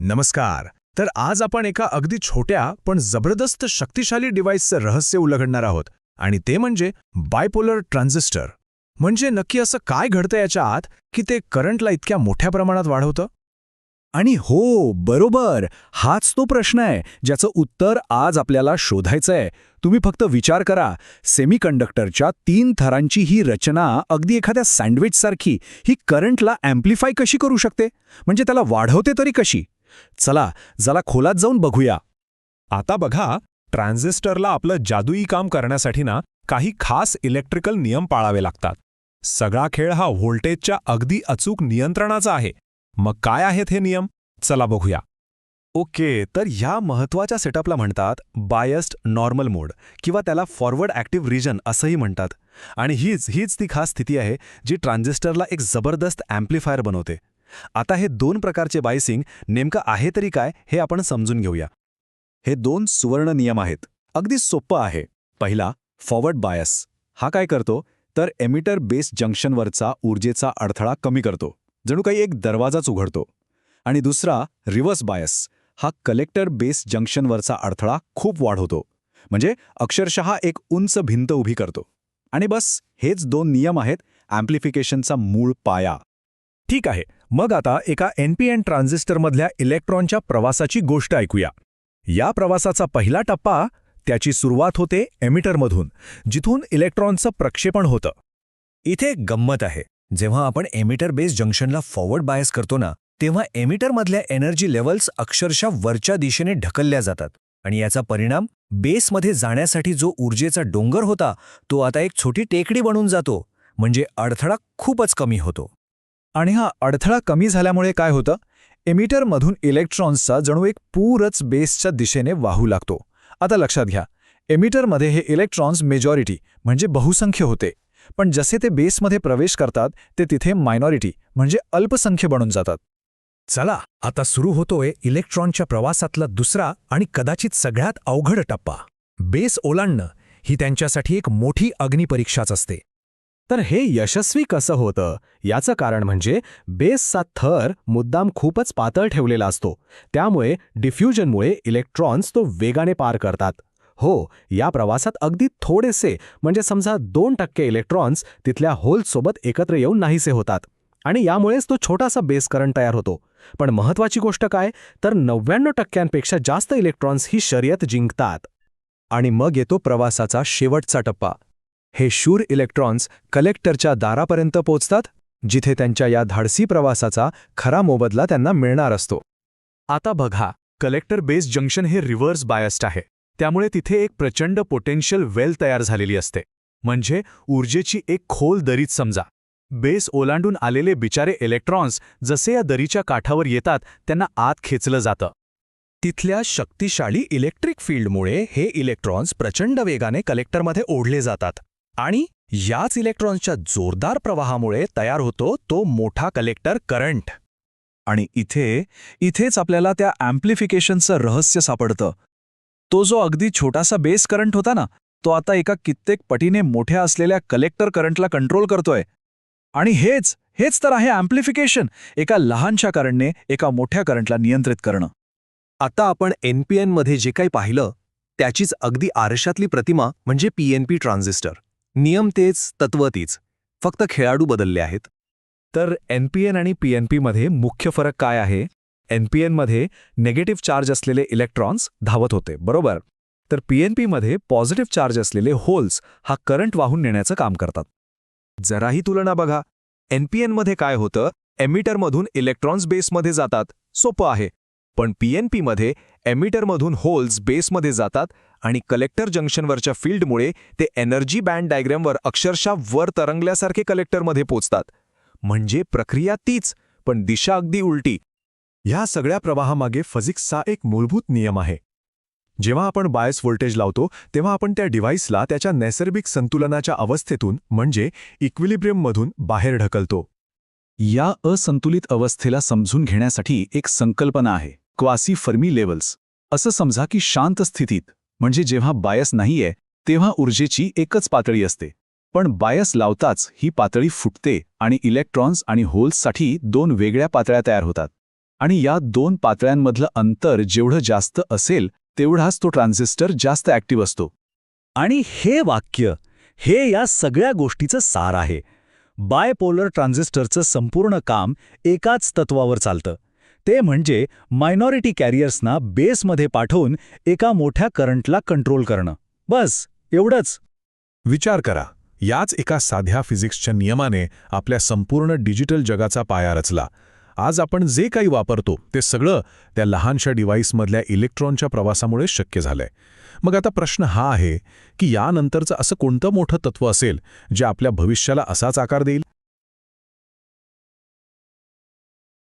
नमस्कार. तर आज आपण एका अगदी छोट्या पण जबरदस्त शक्तिशाली डिव्हाइसचं रहस्य उलगडणार आहोत आणि ते म्हणजे बायपोलर ट्रान्झिस्टर. म्हणजे नक्की असं काय घडतं याच्या आत की ते करंटला इतक्या मोठ्या प्रमाणात वाढवतं? आणि हो बरोबर. हाच तो प्रश्न आहे ज्याचं उत्तर आज आपल्याला शोधायचंय. तुम्ही फक्त विचार करा सेमीकंडक्टरच्या तीन थरांची ही रचना अगदी एखाद्या सँडविचसारखी ही करंटला ॲम्प्लिफाय कशी करू शकते? म्हणजे त्याला वाढवते तरी कशी? चला जरा खोलात जाऊन बघूया. आता बघा ट्रान्झिस्टरला आपलं जादुई काम करण्यासाठी ना काही खास इलेक्ट्रिकल नियम पाळावे लागतात. सगळा खेळ हा व्होल्टेजच्या अगदी अचूक नियंत्रणाचा आहे. मग काय आहेत हे नियम? चला बघूया. ओके तर ह्या महत्त्वाच्या सेटअपला म्हणतात बायस्ड नॉर्मल मोड किंवा त्याला फॉरवर्ड ॲक्टिव्ह रिजन असंही म्हणतात. आणि हीच हीच ती खास स्थिती आहे जी ट्रान्झिस्टरला एक जबरदस्त ॲम्प्लिफायर बनवते. आता हे दोन प्रकारचे बायसिंग नेमकं आहे तरी काय हे आपण समजून घेऊया. हे दोन सुवर्ण नियम आहेत. अगदी सोप्पं आहे. पहिला फॉरवर्ड बायस हा काय करतो? तर एमिटर बेस जंक्शनवरचा ऊर्जेचा अडथळा कमी करतो. जणू काही एक दरवाजाच उघडतो. आणि दुसरा रिव्हर्स बायस हा कलेक्टर बेस जंक्शनवरचा अडथळा खूप वाढवतो. म्हणजे अक्षरशः एक उंच भिंत उभी करतो. आणि बस हेच दोन नियम आहेत. ॲम्प्लिफिकेशनचा मूळ पाया. ठीक आहे. मग आता एका एनपीएन ट्रान्झिस्टरमधल्या इलेक्ट्रॉनच्या प्रवासाची गोष्ट ऐकूया. या प्रवासाचा पहिला टप्पा त्याची सुरुवात होते एमिटरमधून जिथून इलेक्ट्रॉनचं प्रक्षेपण होतं. इथे एक गंमत आहे. जेव्हा आपण एमिटर बेस जंक्शनला फॉरवर्ड बायस करतो ना तेव्हा एमिटरमधल्या एनर्जी लेव्हल्स अक्षरशः वरच्या दिशेने ढकलल्या जातात. आणि याचा परिणाम बेसमध्ये जाण्यासाठी जो ऊर्जेचा डोंगर होता तो आता एक छोटी टेकडी बनून जातो. म्हणजे अडथळा खूपच कमी होतो. आणि हा अडथळा कमी झाल्यामुळे काय होतं? एमिटरमधून इलेक्ट्रॉन्सचा जणू एक पूरच बेसच्या दिशेने वाहू लागतो. आता लक्षात घ्या एमिटरमध्ये हे इलेक्ट्रॉन्स मेजॉरिटी म्हणजे बहुसंख्य होते. पण जसे ते बेसमध्ये प्रवेश करतात ते तिथे मायनॉरिटी म्हणजे अल्पसंख्य बनून जातात. चला आता सुरू होतोय इलेक्ट्रॉनच्या प्रवासातला दुसरा आणि कदाचित सगळ्यात अवघड टप्पा. बेस ओलांडणं ही त्यांच्यासाठी एक मोठी अग्निपरीक्षाच असते. तर हे यशस्वी कसं होतं? याचं कारण म्हणजे बेसचा थर मुद्दाम खूपच पातळ ठेवलेला असतो. त्यामुळे डिफ्युजनमुळे इलेक्ट्रॉन्स तो वेगाने पार करतात. हो या प्रवासात अगदी थोडेसे म्हणजे समजा दोन टक्के इलेक्ट्रॉन्स तिथल्या होल्ससोबत एकत्र येऊन नाहीसे होतात. आणि यामुळेच तो छोटासा बेस करंट तयार होतो. पण महत्वाची गोष्ट काय? तर नव्याण्णव टक्क्यांपेक्षा जास्त इलेक्ट्रॉन्स ही शर्यत जिंकतात. आणि मग येतो प्रवासाचा शेवटचा टप्पा. हे शूर इलेक्ट्रॉन्स कलेक्टरच्या दारापर्यंत पोचतात जिथे त्यांच्या या धाडसी प्रवासाचा खरा मोबदला त्यांना मिळणार असतो. आता बघा कलेक्टर बेस जंक्शन हे रिव्हर्स बायस्ड आहे. त्यामुळे तिथे एक प्रचंड पोटेन्शियल वेल तयार झालेली असते. म्हणजे ऊर्जेची एक खोल दरीच समजा. बेस ओलांडून आलेले बिचारे इलेक्ट्रॉन्स जसे या दरीच्या काठावर येतात त्यांना आत खेचलं जातं. तिथल्या शक्तिशाली इलेक्ट्रिक फील्डमुळे हे इलेक्ट्रॉन्स प्रचंड वेगाने कलेक्टरमध्ये ओढले जातात. आणि याच इलेक्ट्रॉन्सच्या जोरदार प्रवाहामुळे तयार होतो तो मोठा कलेक्टर करंट. आणि इथे इथेच आपल्याला त्या ॲम्प्लिफिकेशनचं रहस्य सापडतं. तो जो अगदी छोटासा बेस करंट होता ना तो आता एका कित्येक पटीने मोठ्या असलेल्या कलेक्टर करंटला कंट्रोल करतोय. आणि हेच हेच तर आहे ॲम्प्लिफिकेशन एका लहानशा करंटने एका मोठ्या करंटला नियंत्रित करणं. आता आपण एनपीएनमध्ये जे काही पाहिलं त्याचीच अगदी आरशातली प्रतिमा म्हणजे पीएनपी ट्रान्झिस्टर. नियम तेच तत्व तीच. फक्त खेळाडू बदलले आहेत. तर एनपीएन आणि पीएनपीमध्ये मुख्य फरक काय आहे? एनपीएनमध्ये नेगेटिव्ह चार्ज असलेले इलेक्ट्रॉन्स धावत होते बरोबर? तर पीएनपीमध्ये पॉझिटिव्ह चार्ज असलेले होल्स हा करंट वाहून नेण्याचं काम करतात. जराही तुलना बघा. एनपीएनमध्ये काय होतं? एमिटरमधून इलेक्ट्रॉन्स बेसमध्ये जातात. सोपं आहे. पण पीएनपीमध्ये एमिटरमधून होल्स बेसमध्ये जातात आणि कलेक्टर जंक्शनवरच्या फील्डमुळे ते एनर्जी बँड डायग्रॅमवर अक्षरशः वर तरंगल्यासारखे कलेक्टरमध्ये पोचतात. म्हणजे प्रक्रिया तीच पण दिशा अगदी उलटी. ह्या सगळ्या प्रवाहामागे फिजिक्सचा एक मूलभूत नियम आहे. जेव्हा आपण बायस व्होल्टेज लावतो तेव्हा आपण त्या डिव्हाइसला त्याच्या नैसर्गिक संतुलनाच्या अवस्थेतून म्हणजे इक्विलिब्रियममधून बाहेर ढकलतो. या असंतुलित अवस्थेला समजून घेण्यासाठी एक संकल्पना आहे. Quasi Fermi levels. असं समजा की शांत स्थितीत म्हणजे जेव्हा बायस नाहीये तेव्हा ऊर्जेची एकच पातळी असते. पण बायस लावताच ही पातळी फुटते आणि इलेक्ट्रॉन्स आणि होल्ससाठी दोन वेगळ्या पातळ्या तयार होतात. आणि या दोन पातळ्यांमधलं अंतर जेवढं जास्त असेल तेवढाच तो ट्रान्झिस्टर जास्त ॲक्टिव्ह असतो. आणि हे वाक्य हे या सगळ्या गोष्टीचं सार आहे. बायपोलर ट्रान्झिस्टरचं संपूर्ण काम एकाच तत्वावर चालतं. ते म्हणजे मायनॉरिटी कॅरियर्सना बेसमध्ये पाठवून एका मोठ्या करंटला कंट्रोल करणं. बस एवढंच. विचार करा याच एका साध्या फिजिक्सच्या नियमाने आपल्या संपूर्ण डिजिटल जगाचा पाया रचला. आज आपण जे काही वापरतो ते सगळं त्या लहानशा डिव्हाइसमधल्या इलेक्ट्रॉनच्या प्रवासामुळे शक्य झालंय. मग आता प्रश्न हा आहे की यानंतरचं असं कोणतं मोठं तत्व असेल जे आपल्या भविष्याला असाच आकार देईल?